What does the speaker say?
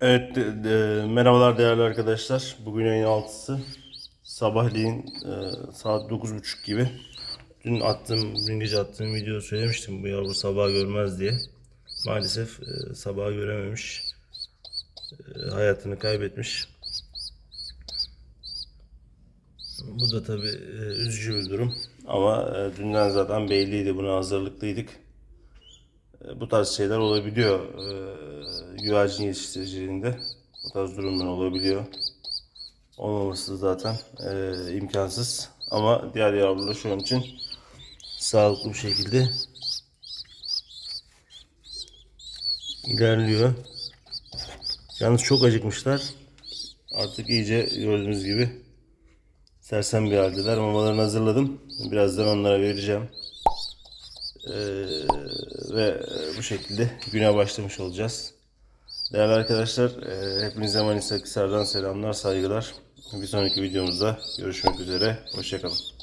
Evet, de- de- merhabalar değerli arkadaşlar. Bugün ayın 6'sı. Sabahleyin e, saat 9.30 gibi. Dün attığım, dün gece attığım video söylemiştim bu yavru sabah görmez diye. Maalesef e, sabah görememiş. E, hayatını kaybetmiş. Bu da tabii e, üzücü bir durum. Ama e, dünden zaten belliydi, buna hazırlıklıydık. E, Bu tarz şeyler olabiliyor. E, güvercin yetiştiriciliğinde bu tarz durumlar olabiliyor. Olmaması zaten e, imkansız. Ama diğer yavrular şu an için sağlıklı bir şekilde ilerliyor. Yalnız çok acıkmışlar. Artık iyice gördüğünüz gibi sersem bir haldeler. Mamalarını hazırladım. Birazdan onlara vereceğim. Ee, ve bu şekilde güne başlamış olacağız. Değerli arkadaşlar, e, hepinize Manisa Akhisar'dan selamlar, saygılar. Bir sonraki videomuzda görüşmek üzere. Hoşçakalın.